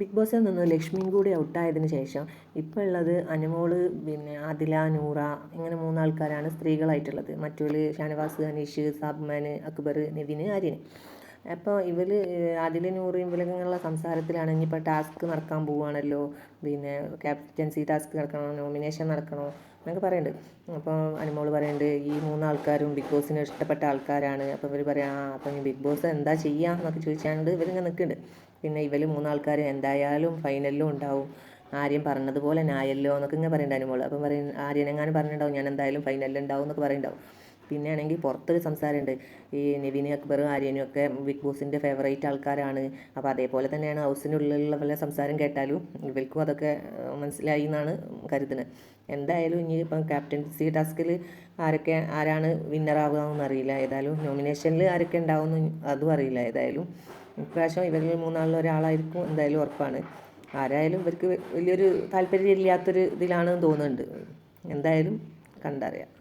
Big ബോസിൽ നിന്ന് ലക്ഷ്മിയും കൂടി ഔട്ടായതിന് ശേഷം ഇപ്പോൾ ഉള്ളത് അനുമോൾ പിന്നെ ആദില നൂറ ഇങ്ങനെ മൂന്നാൾക്കാരാണ് സ്ത്രീകളായിട്ടുള്ളത്. മറ്റുള്ള ഷാനവാസ് അനീഷ് സാബ്മാൻ അക്ബർ നിവിൻ ആര്യന്. അപ്പോൾ ഇവർ അതിൽ നൂറ് ഇവരൊക്കെയുള്ള സംസാരത്തിലാണെങ്കിൽ ഇപ്പോൾ ടാസ്ക് നടക്കാൻ പോവുകയാണല്ലോ പിന്നെ ക്യാപ്റ്റൻസി ടാസ്ക് നടക്കണോ നോമിനേഷൻ നടക്കണോ എന്നൊക്കെ പറയുന്നുണ്ട് അപ്പോൾ അനുമോൾ പറയുന്നുണ്ട് ഈ മൂന്നാൾക്കാരും ബിഗ് ബോസിന് ഇഷ്ടപ്പെട്ട ആൾക്കാരാണ്. അപ്പോൾ ഇവർ പറയാം ആ അപ്പം ബിഗ് ബോസ് എന്താ ചെയ്യുക എന്നൊക്കെ ചോദിച്ചാണ്ട് ഇവരിങ്ങനെ നിൽക്കുന്നുണ്ട് പിന്നെ ഇവർ മൂന്നാൾക്കാരും എന്തായാലും ഫൈനലിലും ഉണ്ടാവും. ആര്യം പറഞ്ഞതുപോലെ നായല്ലോ എന്നൊക്കെ ഇങ്ങനെ പറയുന്നുണ്ട് മോൾ അപ്പം പറയും ആര്യനെങ്ങാനും പറഞ്ഞിട്ടുണ്ടാവും ഞാൻ എന്തായാലും ഫൈനലിൽ ഉണ്ടാവും എന്നൊക്കെ പറയുന്നുണ്ടാവും പിന്നെ ആണെങ്കിൽ പുറത്തൊരു സംസാരമുണ്ട്. ഈ നിവിന് അക്ബറും ആര്യനും ഒക്കെ ബിഗ് ബോസിന്റെ ഫേവറേറ്റ് ആൾക്കാരാണ്. അപ്പോൾ അതേപോലെ തന്നെയാണ് ഹൗസിനുള്ളിലുള്ള പല സംസാരം കേട്ടാലും ഇവർക്കും അതൊക്കെ മനസ്സിലായി എന്നാണ് കരുതുന്നത്. എന്തായാലും ഇനി ഇപ്പം ക്യാപ്റ്റൻസി ടാസ്കിൽ ആരൊക്കെ ആരാണ് വിന്നറാവുകയെന്നൊന്നും അറിയില്ല. ഏതായാലും നോമിനേഷനിൽ ആരൊക്കെ ഉണ്ടാവുമെന്ന് അതും അറിയില്ല. ഏതായാലും ഇപ്രാവശ്യം ഇവരിൽ മൂന്നാളിൽ ഒരാളായിരിക്കും എന്തായാലും ഉറപ്പാണ്. ആരായാലും ഇവർക്ക് വലിയൊരു താല്പര്യമില്ലാത്തൊരു ഇതിലാണെന്ന് തോന്നുന്നുണ്ട്. എന്തായാലും കണ്ടറിയാം.